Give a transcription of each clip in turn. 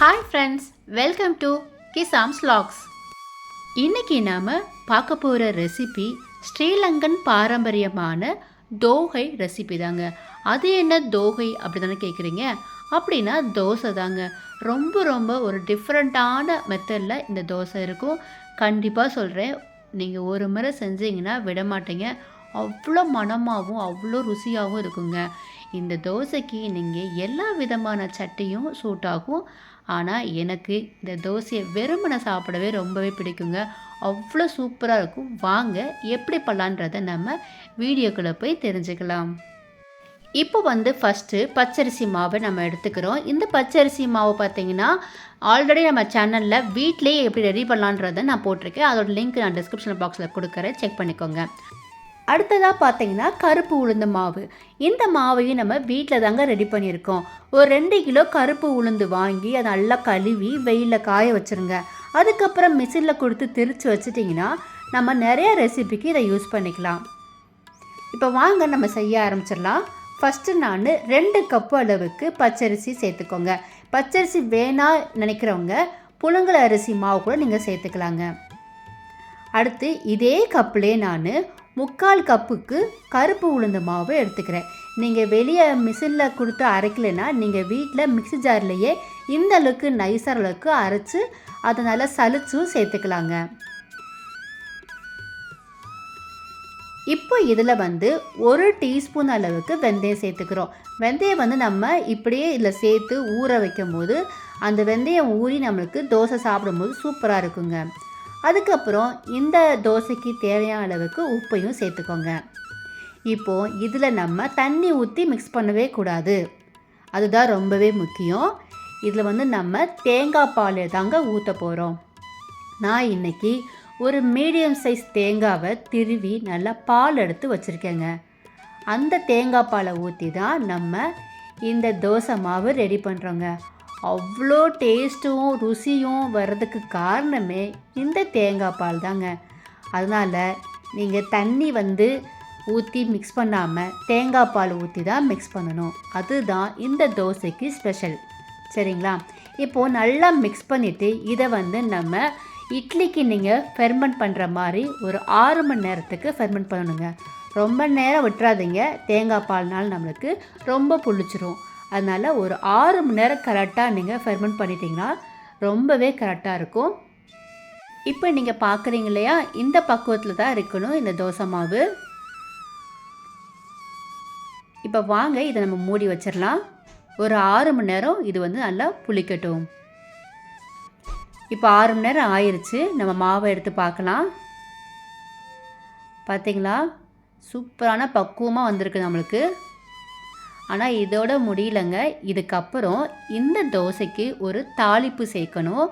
Hi friends welcome to Kisam's logs இன்னைக்கு நாம் பார்க்க போகிற ரெசிபி ஸ்ரீலங்கன் பாரம்பரியமான தோகை ரெசிபி தாங்க. அது என்ன தோகை அப்படி தானே கேட்குறீங்க அப்படின்னா தோசை தாங்க. ரொம்ப ரொம்ப ஒரு டிஃப்ரெண்ட்டான மெத்தடில் இந்த தோசை இருக்கும். கண்டிப்பாக சொல்கிறேன் நீங்கள் ஒரு முறை செஞ்சீங்கன்னா விட மாட்டீங்க அவ்வளோ மனமாகவும் அவ்வளோ ருசியாகவும் இருக்குங்க. இந்த தோசைக்கு நீங்கள் எல்லா விதமான சட்டியும் சூட் ஆகும். ஆனால் எனக்கு இந்த தோசையை வெறுமனை சாப்பிடவே ரொம்பவே பிடிக்குங்க. அவ்வளோ சூப்பராக இருக்கும். வாங்க எப்படி பண்ணலான்றதை நம்ம வீடியோக்குள்ளே போய் தெரிஞ்சுக்கலாம். இப்போ வந்து ஃபஸ்ட்டு பச்சரிசி மாவை நம்ம எடுத்துக்கிறோம். இந்த பச்சரிசி மாவு பார்த்தீங்கன்னா ஆல்ரெடி நம்ம சேனலில் வீட்லேயே எப்படி ரெடி பண்ணலான்றதை நான் போட்டிருக்கேன். அதோட லிங்க் நான் டிஸ்கிரிப்ஷன் பாக்ஸில் கொடுக்குறேன். செக் பண்ணிக்கோங்க. அடுத்ததாக பார்த்தீங்கன்னா கருப்பு உளுந்து மாவு. இந்த மாவையும் நம்ம வீட்டில் தாங்க ரெடி பண்ணியிருக்கோம். ஒரு ரெண்டு கிலோ கருப்பு உளுந்து வாங்கி அதை நல்லா கழுவி வெயிலில் காய வச்சுருங்க. அதுக்கப்புறம் மிஷினில் கொடுத்து திரித்து வச்சுட்டிங்கன்னா நம்ம நிறைய ரெசிபிக்கு இதை யூஸ் பண்ணிக்கலாம். இப்போ வாங்க நம்ம செய்ய ஆரம்பிச்சிடலாம். ஃபஸ்ட்டு நான் ரெண்டு கப்பு அளவுக்கு பச்சரிசி சேர்த்துக்கோங்க. பச்சரிசி வேணா நினைக்கிறவங்க புழுங்கல் அரிசி மாவு கூட நீங்கள் சேர்த்துக்கலாங்க. அடுத்து இதே கப்புலே நான் முக்கால் கப்புக்கு கருப்பு உளுந்து மாவு எடுத்துக்கிறேன். நீங்கள் வெளியே மிஷினில் கொடுத்து அரைக்கலைன்னா நீங்கள் வீட்டில் மிக்ஸி ஜார்லேயே இந்த அளவுக்கு நைசர் அளவுக்கு அரைச்சி அதை நல்லா சலிச்சும் சேர்த்துக்கலாங்க. இப்போ இதில் வந்து ஒரு டீஸ்பூன் அளவுக்கு வெந்தயம் சேர்த்துக்கிறோம். வெந்தயம் வந்து நம்ம இப்படியே இதில் சேர்த்து ஊற வைக்கும் போது அந்த வெந்தயம் ஊறி நம்மளுக்கு தோசை சாப்பிடும்போது சூப்பராக இருக்குங்க. அதுக்கப்புறம் இந்த தோசைக்கு தேவையான அளவுக்கு உப்பையும் சேர்த்துக்கோங்க. இப்போது இதில் நம்ம தண்ணி ஊற்றி மிக்ஸ் பண்ணவே கூடாது. அதுதான் ரொம்பவே முக்கியம். இதில் வந்து நம்ம தேங்காய் பால் தாங்க ஊற்ற போகிறோம் நான் இன்னைக்கு ஒரு மீடியம் சைஸ் தேங்காவை திருவி நல்லா பால் எடுத்து வச்சுருக்கேங்க. அந்த தேங்காய் பாலை ஊற்றி தான் நம்ம இந்த தோசை மாவு ரெடி பண்ணுறோங்க அவ்வளோ டேஸ்ட்டும் ருசியும் வர்றதுக்கு காரணமே இந்த தேங்காய் பால் தாங்க. அதனால் நீங்கள் தண்ணி வந்து ஊற்றி மிக்ஸ் பண்ணாமல் தேங்காய் பால் ஊற்றி தான் மிக்ஸ் பண்ணணும். அதுதான் இந்த தோசைக்கு ஸ்பெஷல் சரிங்களா? இப்போது நல்லா மிக்ஸ் பண்ணிவிட்டு இதை வந்து நம்ம இட்லிக்கு நீங்கள் ஃபெர்மெண்ட் பண்ணுற மாதிரி ஒரு ஆறு மணி நேரத்துக்கு ஃபெர்மெண்ட் பண்ணணுங்க. ரொம்ப நேரம் விட்டுறாதீங்க. தேங்காய் பால்னால் நம்மளுக்கு ரொம்ப புளிச்சிரும். அதனால் ஒரு ஆறு மணி நேரம் கரெக்டாக நீங்கள் ஃபெர்மெண்ட் பண்ணிட்டீங்கன்னா ரொம்பவே கரெக்டாக இருக்கும். இப்போ நீங்கள் பார்க்குறீங்க இல்லையா இந்த பக்குவத்தில் தான் இருக்கணும் இந்த தோசை மாவு. இப்போ வாங்க இதை நம்ம மூடி வச்சிடலாம். ஒரு ஆறு மணி நேரம் இது வந்து நல்லா புளிக்கட்டும். இப்போ ஆறு மணி நேரம் ஆயிடுச்சு நம்ம மாவை எடுத்து பார்க்கலாம். பார்த்தீங்களா சூப்பரான பக்குவமாக வந்திருக்கு நம்மளுக்கு. ஆனால் இதோட முடியலங்க. இதுக்கப்புறம் இந்த தோசைக்கு ஒரு தாளிப்பு சேர்க்கணும்.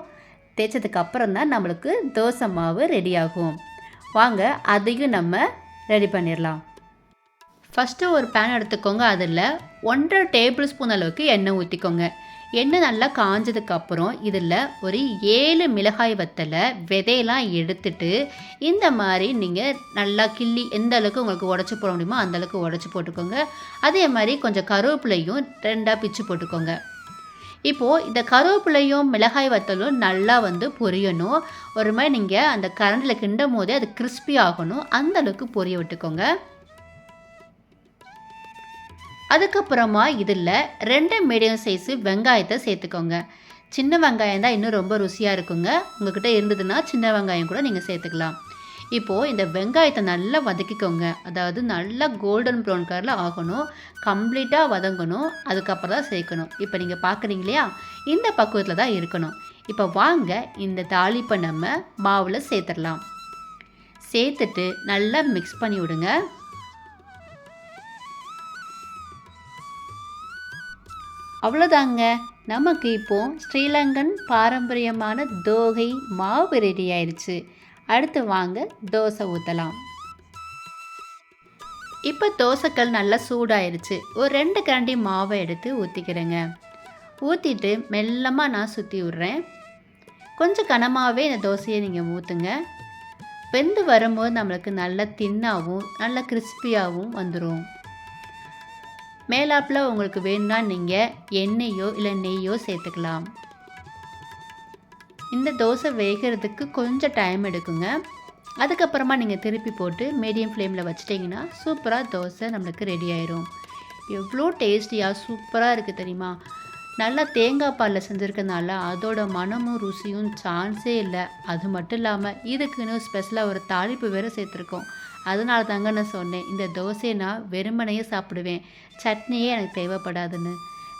தேய்ச்சதுக்கு அப்புறம் தான் நம்மளுக்கு தோசை மாவு ரெடி ஆகும். வாங்க அதையும் நம்ம ரெடி பண்ணிடலாம். ஃபஸ்ட்டு ஒரு பேன் எடுத்துக்கோங்க. அதில் ஒன்றரை டேபிள் ஸ்பூன் அளவுக்கு எண்ணெய் ஊற்றிக்கோங்க எண்ணெய் நல்லா காஞ்சதுக்கப்புறம் இதில் ஒரு ஏழு மிளகாய் வத்தலை விதையெல்லாம் எடுத்துட்டு இந்த மாதிரி நீங்கள் நல்லா கிள்ளி எந்த அளவுக்கு உங்களுக்கு உடச்சி போட முடியுமோ அந்தளவுக்கு உடச்சி போட்டுக்கோங்க. அதே மாதிரி கொஞ்சம் கருவேப்பிலையும் ரெண்டாக பிச்சு போட்டுக்கோங்க. இப்போது இந்த கருவேப்பிலையும் மிளகாய் வத்தலும் நல்லா வந்து பொரியணும். ஒரு மாதிரி நீங்கள் அந்த கரண்டில் கிண்டும் போதே அது கிறிஸ்பி ஆகணும். அந்த அளவுக்கு பொரிய விட்டுக்கோங்க. அதுக்கப்புறமா இதில் ரெண்டு மீடியம் சைஸு வெங்காயத்தை சேர்த்துக்கோங்க. சின்ன வெங்காயம் தான் இன்னும் ரொம்ப ருசியாக இருக்குங்க. உங்ககிட்ட இருந்ததுன்னா சின்ன வெங்காயம் கூட நீங்கள் சேர்த்துக்கலாம். இப்போது இந்த வெங்காயத்தை நல்லா வதக்கிக்கோங்க. அதாவது நல்லா கோல்டன் ப்ரௌன் கலரில் ஆகணும். கம்ப்ளீட்டாக வதங்கணும். அதுக்கப்புறம் தான் சேர்க்கணும். இப்போ நீங்கள் பார்க்குறீங்க இல்லையா? இந்த பக்குவத்தில் தான் இருக்கணும். இப்போ வாங்க இந்த தாளிப்பை நம்ம மாவில் சேர்த்துடலாம். சேர்த்துட்டு நல்லா மிக்ஸ் பண்ணி விடுங்க. அவ்வளோதாங்க நமக்கு இப்போ ஸ்ரீலங்கன் பாரம்பரியமான தோகை மாவு ரெடி ஆயிடுச்சு அடுத்து வாங்க தோசை ஊற்றலாம் இப்போ தோசைக்கல் நல்லா சூடாயிருச்சு. ஒரு ரெண்டு கரண்டி மாவை எடுத்து ஊற்றிக்கிறேங்க ஊற்றிட்டு மெல்லமாக நான் சுற்றி விட்றேன். கொஞ்சம் கனமாகவே இந்த தோசையை நீங்கள் ஊற்றுங்க வெந்து வரும்போது நம்மளுக்கு நல்ல தின்னாகவும் நல்ல கிறிஸ்பியாகவும் வந்துடும் மேலாப்பில் உங்களுக்கு வேணும்னா நீங்கள் எண்ணெயோ இல்லை நெய்யோ சேர்த்துக்கலாம். இந்த தோசை வேகிறதுக்கு கொஞ்சம் டைம் எடுக்குங்க. அதுக்கப்புறமா நீங்கள் திருப்பி போட்டு மீடியம் ஃப்ளேமில் வச்சிட்டிங்கன்னா சூப்பராக தோசை நம்மளுக்கு ரெடி ஆயிரும். எவ்வளோ டேஸ்டியாக சூப்பராக இருக்குது தெரியுமா? நல்லா தேங்காய் பாலில் செஞ்சுருக்கனால அதோட மனமும் ருசியும் சான்ஸே இல்லை. அது மட்டும் இல்லாமல் இதுக்குன்னு ஸ்பெஷலாக ஒரு தாளிப்பு வேறு சேர்த்துருக்கோம். அதனால தாங்க நான் சொன்னேன் இந்த தோசையை நான் வெறுமனையே சாப்பிடுவேன் சட்னியே எனக்கு தேவைப்படாதுன்னு.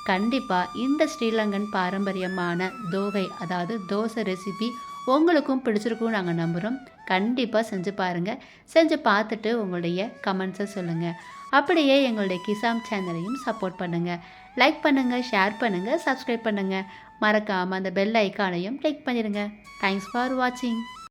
கண்டிப்பாக இந்த ஸ்ரீலங்கன் பாரம்பரியமான தோகை அதாவது தோசை ரெசிபி உங்களுக்கும் பிடிச்சிருக்கும் நாங்கள் நம்புகிறோம் கண்டிப்பாக செஞ்சு பாருங்கள் செஞ்சு பார்த்துட்டு உங்களுடைய கமெண்ட்ஸை சொல்லுங்கள் அப்படியே எங்களுடைய கிசாம் சேனலையும் சப்போர்ட் பண்ணுங்கள் லைக் பண்ணுங்கள் ஷேர் பண்ணுங்கள் சப்ஸ்கிரைப் பண்ணுங்கள் மறக்காமல் அந்த பெல் ஐக்கானையும் கிளிக் பண்ணிடுங்க. தேங்க்ஸ் ஃபார் வாட்சிங்